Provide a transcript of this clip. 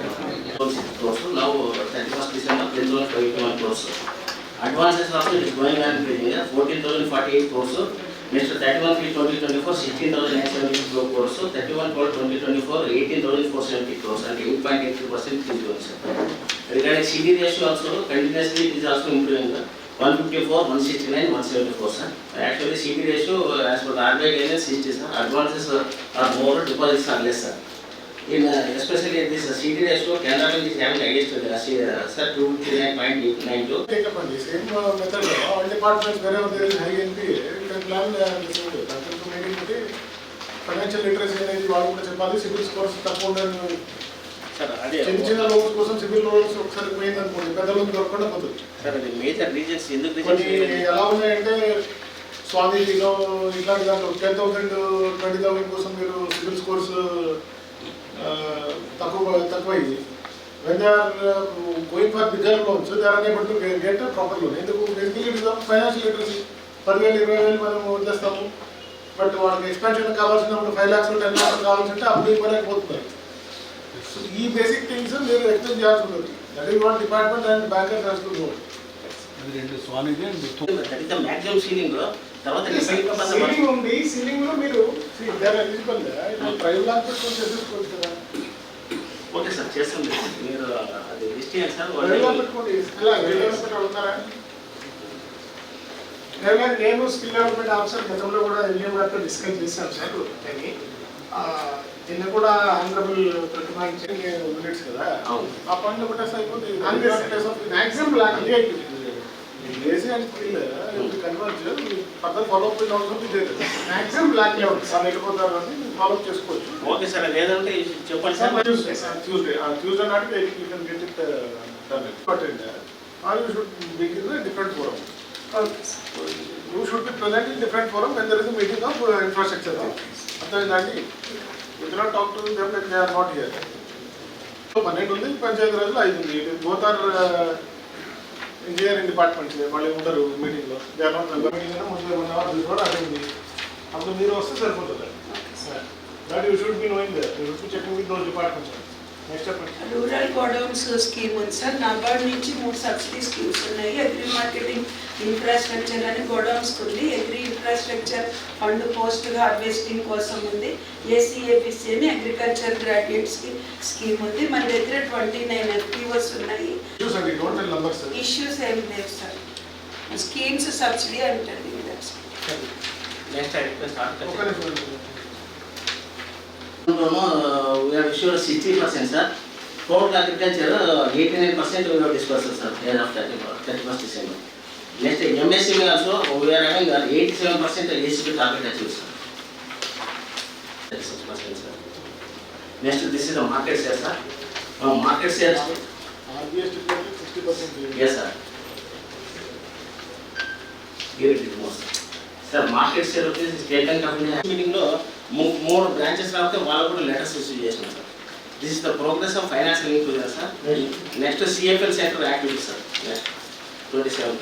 crores. Now, thirty-first December, ten thousand twenty-one crores. Advances also it is going on increasing, fourteen thousand forty-eight crores. Next, thirty-one feet twenty twenty-four, sixteen thousand nine seventy two crores. Thirty-one twelve twenty twenty-four, eighteen thousand four seventy crores, and eight point eight two percent is going, sir. Regarding CD ratio also, continuously it is also improving, one fifty-four, one sixty-nine, one seventy-four, sir. Actually, CD ratio, uh, as per the RBI guidelines, sixty, sir. Advances uh, are more, deposits are less, sir. In uh, especially this uh, CD ratio, Canara Bank is having highest, uh, see, uh, sir, two three nine point eight nine two. Take up on the same uh, method, uh, all departments wherever there is high NPA, you can plan uh, the same way. That to make it okay. Financial literacy అనేది వాళ్ళు కూడా చెప్పాలి civil scores తక్కువ sir అదే చిన్న చిన్న loans కోసం civil loans ఒకసారి పోయింది అనుకోండి పెద్ద లోన్ దొరకకుండా పోతుంది సార్ అది మేజర్ రీజన్స్ ఎందుకు కొన్ని ఎలా ఉన్నాయంటే స్వామిజీలో ఇట్లాంటి దాంట్లో టెన్ థౌసండ్ ట్వంటీ థౌసండ్ కోసం మీరు సివిల్ స్కోర్స్ తక్కువ తక్కువైంది. When are going for bigger loans they are enable to get proper loan. ఎందుకు? బేసికలీ ఫైనాన్షియల్ లిటరసీ పదివేలు ఇరవై వేలు మనం వదిలేస్తాము. బట్ వాళ్ళకి ఎక్స్పెన్షన్ కావాల్సినప్పుడు ఫైవ్ ల్యాక్స్ టెన్ ల్యాక్స్ కావాల్సింటే అప్పుడు ఇవ్వలేకపోతున్నారు. సో ఈ బేసిక్ థింగ్స్ మీరు ఎక్స్ప్లెయిన్ చేయాల్సి ఉంటుంది. That is what department and bankers has to రెండు అండ్ మాక్సిమం సీలింగ్ తర్వాత ఉంది. సీలింగ్లో మీరు ఎలిజిబుల్ ప్రైవేట్ పెట్టుకొని చేసేసుకోవచ్చు ఓకే సార్ చేస్తాం మీరు అది లిస్ట్ చేయండి సార్. నేను- స్కిల్ డెవలప్మెంట్ ఆఫీసర్ గతంలో కూడా ఎల్ఎం గారితో డిస్కస్ చేశాను సార్ అని నిన్న కూడా ఆనరబుల్ ప్రతిపాదించి నేను మినిట్స్ కదా. ఆ పాయింట్ ఒకటేసి అయిపోతుంది మ్యాక్సిమం ఓకే సార్ లేదంటే చెప్పండి sir uh, uh, uh, done. But in there, or you should begin a different forum. Uh, You should be present in different forum when there is a meeting of uh, infrastructure. అర్థమైందండి talk to them like they are not here. So పన్నెండు ఉంది పంచాయతీ రోజులు ఐదు ఉంది both are engineering department వాళ్ళు ఉంటారు మీటింగ్లో meeting ముందు వన్ అవర్ బిఫోర్ అది ఉంది అప్పుడు మీరు వస్తే సరిపోతుంది that you should be knowing that you should be checking with those departments next rural godowns scheme ఉంది సార్ నాబార్డ్ నుంచి మూడు సబ్సిడీ స్కీమ్స్ ఉన్నాయి. అగ్రి ఇన్ఫ్రాస్ట్రక్చర్ అని గోడౌన్స్ ఉంది agri infrastructure fund post harvesting కోసం ఉంది. ఏసీఏబిసి అని అగ్రికల్చర్ గ్రాడ్యుయేట్స్కి స్కీమ్ ఉంది. మన దగ్గర ట్వంటీ నైన్ ఎఫ్టీఓస్ ఉన్నాయి. ఇష్యూస్ అండి డోంట్ టెల్ నంబర్స్ ఇష్యూస్ ఏం లేవు సార్ స్కీమ్స్ సబ్సిడీ అంటుంది నెక్స్ట్ ఐ రిక్వెస్ట్ ఒక నిమిషం we have issued sixty percent, sir. Total agriculture, December. Next, MSCB also, we are having eighty-seven percent ACP target achieved. Next, this is the market share, sir. Uh, market share, percent yes, sir. Give it more, sir. Sir market share వచ్చేసి State Bank of India మీటింగ్లో మూడు branches రాకపోతే వాళ్ళు కూడా letters issue చేసినాం sir this is the progress of financial inclusion sir next CFL centre activity sir next twenty seven